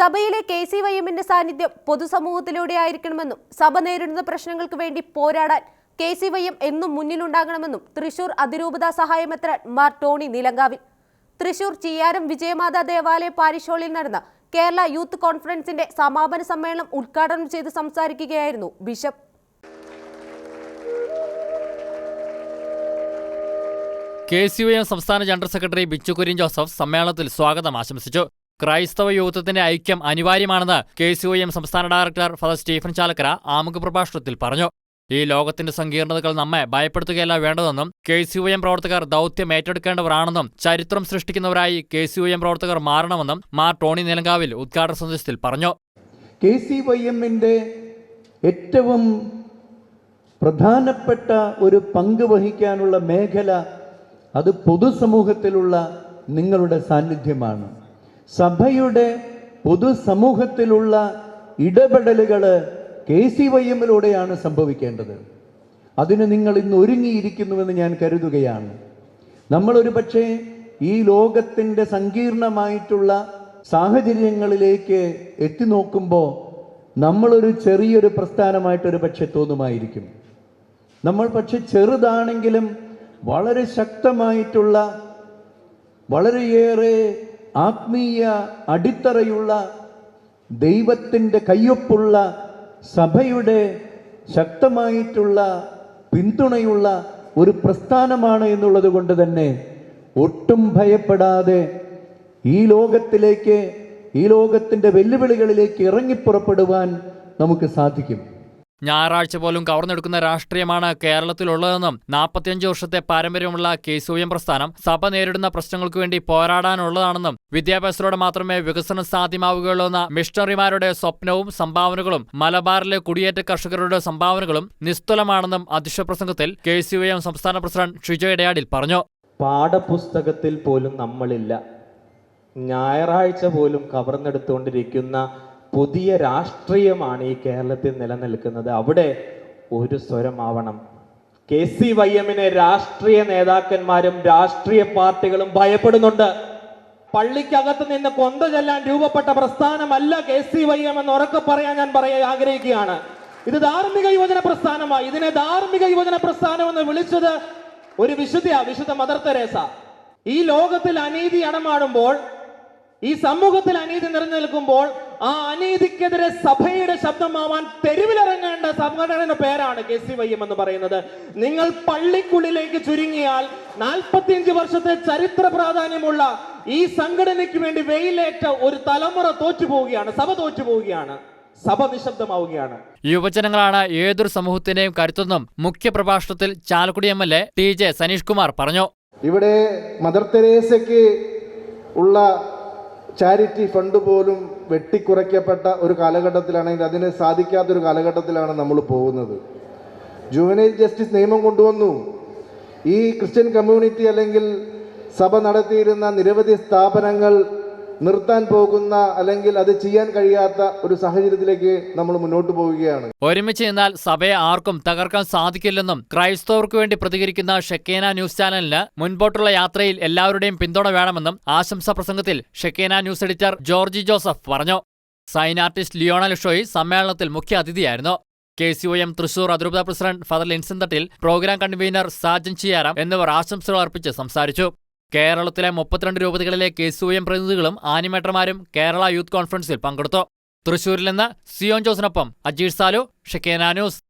സഭയിലെ K C Y എമ്മിന്റെ സാന്നിധ്യം പൊതുസമൂഹത്തിലൂടെ ആയിരിക്കണമെന്നും സഭ നേരിടുന്ന പ്രശ്നങ്ങൾക്ക് വേണ്ടി പോരാടാൻ കെ സി വൈ എം എന്നും മുന്നിലുണ്ടാകണമെന്നും തൃശൂർ അതിരൂപത സഹായമെത്രാൻ മാർ ടോണി നിലങ്കാവിൽ. തൃശൂർ ചിയാരം വിജയമാത ദേവാലയ പാരിഷ് ഹാളിൽ നടന്ന കേരള യൂത്ത് കോൺഫറൻസിന്റെ സമാപന സമ്മേളനം ഉദ്ഘാടനം ചെയ്ത് സംസാരിക്കുകയായിരുന്നു bishop. K C U M സംസ്ഥാന general secretary Bichu Kurian Joseph സമ്മേളനത്തിൽ സ്വാഗതം ആശംസിച്ചു. ക്രൈസ്തവ യൂത്വത്തിന്റെ ഐക്യം അനിവാര്യമാണെന്ന് കെ സി ഒ എം സംസ്ഥാന ഡയറക്ടർ ഫാദർ സ്റ്റീഫൻ ചാലക്കര ആമുഖ പ്രഭാഷണത്തിൽ പറഞ്ഞു. ഈ ലോകത്തിന്റെ സങ്കീർണതകൾ നമ്മെ ഭയപ്പെടുത്തുകയല്ല വേണ്ടതെന്നും കെ സി ഒ എം പ്രവർത്തകർ ദൗത്യം ഏറ്റെടുക്കേണ്ടവരാണെന്നും ചരിത്രം സൃഷ്ടിക്കുന്നവരായി കെ സി ഒ എം പ്രവർത്തകർ മാറണമെന്നും മാർ ടോണി നിലങ്കാവിൽ ഉദ്ഘാടന സന്ദേശത്തിൽ പറഞ്ഞു. കെ സി വൈ എമ്മിന്റെ ഏറ്റവും പ്രധാനപ്പെട്ട ഒരു പങ്ക് വഹിക്കാനുള്ള മേഖല അത് പൊതുസമൂഹത്തിലുള്ള നിങ്ങളുടെ സാന്നിധ്യമാണ്. സഭയുടെ പൊതുസമൂഹത്തിലുള്ള ഇടപെടലുകൾ കെ സി വൈ എമ്മിലൂടെയാണ് സംഭവിക്കേണ്ടത്. അതിന് നിങ്ങൾ ഇന്ന് ഒരുങ്ങിയിരിക്കുന്നുവെന്ന് ഞാൻ കരുതുകയാണ്. നമ്മളൊരു പക്ഷേ ഈ ലോകത്തിന്റെ സങ്കീർണമായിട്ടുള്ള സാഹചര്യങ്ങളിലേക്ക് എത്തി നോക്കുമ്പോൾ നമ്മളൊരു ചെറിയൊരു പ്രസ്ഥാനമായിട്ടൊരു പക്ഷെ തോന്നുമായിരിക്കും. നമ്മൾ പക്ഷെ ചെറുതാണെങ്കിലും വളരെ ശക്തമായിട്ടുള്ള വളരെയേറെ ആത്മീയ അടിത്തറയുള്ള ദൈവത്തിന്റെ കയ്യൊപ്പുള്ള സഭയുടെ ശക്തമായിട്ടുള്ള പിന്തുണയുള്ള ഒരു പ്രസ്ഥാനമാണ് എന്നുള്ളത് കൊണ്ട് തന്നെ ഒട്ടും ഭയപ്പെടാതെ ഈ ലോകത്തിലേക്ക് ഈ ലോകത്തിന്റെ വെല്ലുവിളികളിലേക്ക് ഇറങ്ങിപ്പുറപ്പെടുവാൻ നമുക്ക് സാധിക്കും. ഞായറാഴ്ച പോലും കവർന്നെടുക്കുന്ന രാഷ്ട്രീയമാണ് കേരളത്തിലുള്ളതെന്നും നാൽപ്പത്തിയഞ്ച് വർഷത്തെ പാരമ്പര്യമുള്ള കെ സി എം പ്രസ്ഥാനം സഭ നേരിടുന്ന പ്രശ്നങ്ങൾക്ക് വേണ്ടി പോരാടാനുള്ളതാണെന്നും വിദ്യാഭ്യാസത്തിലൂടെ മാത്രമേ വികസനം സാധ്യമാവുകയുള്ളൂ എന്ന മിഷണറിമാരുടെ സ്വപ്നവും സംഭാവനകളും മലബാറിലെ കുടിയേറ്റ കർഷകരുടെ സംഭാവനകളും നിസ്തുലമാണെന്നും അധ്യക്ഷ പ്രസംഗത്തിൽ കെ സി എം സംസ്ഥാന പ്രസിഡന്റ് ഷിജോ ഇടയാടിൽ പറഞ്ഞു. പാഠപുസ്തകത്തിൽ പോലും നമ്മളില്ല. ഞായറാഴ്ച പോലും കവർന്നെടുത്തുകൊണ്ടിരിക്കുന്ന പുതിയ രാഷ്ട്രീയമാണ് ഈ കേരളത്തിൽ നിലനിൽക്കുന്നത്. അവിടെ ഒരു സ്വരമാവണം. കെ സി വൈ എമ്മിനെ രാഷ്ട്രീയ നേതാക്കന്മാരും രാഷ്ട്രീയ പാർട്ടികളും ഭയപ്പെടുന്നുണ്ട്. പള്ളിക്കകത്ത് നിന്ന് കൊന്ത ചെല്ലാൻ രൂപപ്പെട്ട പ്രസ്ഥാനമല്ല കെ സി വൈ എം എന്ന് ഉറക്കെ പറയാൻ ഞാൻ പറയാൻ ആഗ്രഹിക്കുകയാണ്. ഇത് ധാർമ്മിക യുവജന പ്രസ്ഥാനമായി. ഇതിനെ ധാർമ്മിക യുവജന പ്രസ്ഥാനം എന്ന് വിളിച്ചത് ഒരു വിശുദ്ധ വിശുദ്ധ മദർ തെരേസ. ഈ ലോകത്തിൽ അനീതി അടമാടുമ്പോൾ ഈ സമൂഹത്തിൽ അനീതി നിറഞ്ഞു നിൽക്കുമ്പോൾ ആ അനീതിക്കെതിരെ സഭയുടെ ശബ്ദമാവാൻ തെരുവിലിറങ്ങേണ്ട സംഘടനയുടെ പേരാണ് കെ സി വൈ എം എന്ന് പറയുന്നത്. നിങ്ങൾ പള്ളിക്കുള്ളിലേക്ക് ചുരുങ്ങിയാൽ നാൽപ്പത്തിയഞ്ച് വർഷത്തെ ചരിത്ര പ്രാധാന്യമുള്ള ഈ സംഘടനയ്ക്ക് വേണ്ടി വെയിലേറ്റ ഒരു തലമുറ തോറ്റു പോവുകയാണ് സഭ തോറ്റു പോവുകയാണ് സഭ നിശബ്ദമാവുകയാണ്. യുവജനങ്ങളാണ് ഏതൊരു സമൂഹത്തിന്റെയും കരുത്തെന്നും മുഖ്യ പ്രഭാഷണത്തിൽ Chalakudy M L A T J Saneesh Kumar പറഞ്ഞു. ഇവിടെ മദർ തെരേസയ്ക്ക് ഉള്ള ചാരിറ്റി ഫണ്ട് പോലും വെട്ടിക്കുറയ്ക്കപ്പെട്ട ഒരു കാലഘട്ടത്തിലാണെങ്കിൽ അതിന് സാധിക്കാത്തൊരു കാലഘട്ടത്തിലാണ് നമ്മൾ പോകുന്നത്. ജുവനൈൽ ജസ്റ്റിസ് നിയമം കൊണ്ടുവന്നു. ഈ ക്രിസ്ത്യൻ കമ്മ്യൂണിറ്റി അല്ലെങ്കിൽ സഭ നടത്തിയിരുന്ന നിരവധി സ്ഥാപനങ്ങൾ നിർത്താൻ പോകുന്ന അല്ലെങ്കിൽ അത് ചെയ്യാൻ കഴിയാത്ത ഒരു സാഹചര്യത്തിലേക്ക് നമ്മൾ മുന്നോട്ട് പോവുകയാണ്. ഒരുമിച്ച് നിന്നാൽ സഭയെ ആർക്കും തകർക്കാൻ സാധിക്കില്ലെന്നും ക്രൈസ്തവർക്ക് വേണ്ടി പ്രതികരിക്കുന്ന ഷെക്കേന ന്യൂസ് ചാനലിന് മുൻപോട്ടുള്ള യാത്രയിൽ എല്ലാവരുടെയും പിന്തുണ വേണമെന്നും ആശംസാ പ്രസംഗത്തിൽ Shekinah news editor Georgy Joseph പറഞ്ഞു. സൈൻ ആർട്ടിസ്റ്റ് ലിയോണൽ ഷോയി സമ്മേളനത്തിൽ മുഖ്യ അതിഥിയായിരുന്നു. K C O M Thrissur അതിരൂപത president father Linson Thattil programme convener Sajan Chiyaram എന്നിവർ ആശംസകൾ അർപ്പിച്ച് സംസാരിച്ചു. കേരളത്തിലെ മുപ്പത്തിരണ്ട് രൂപതകളിലെ കെ സി എം പ്രതിനിധികളും ആനിമേറ്റർമാരും കേരള യൂത്ത് കോൺഫറൻസിൽ പങ്കെടുത്തു. തൃശൂരിൽ നിന്ന് സിയോൻ ജോസിനൊപ്പം അജീഷ് സാലു ഷെക്കേന ന്യൂസ്.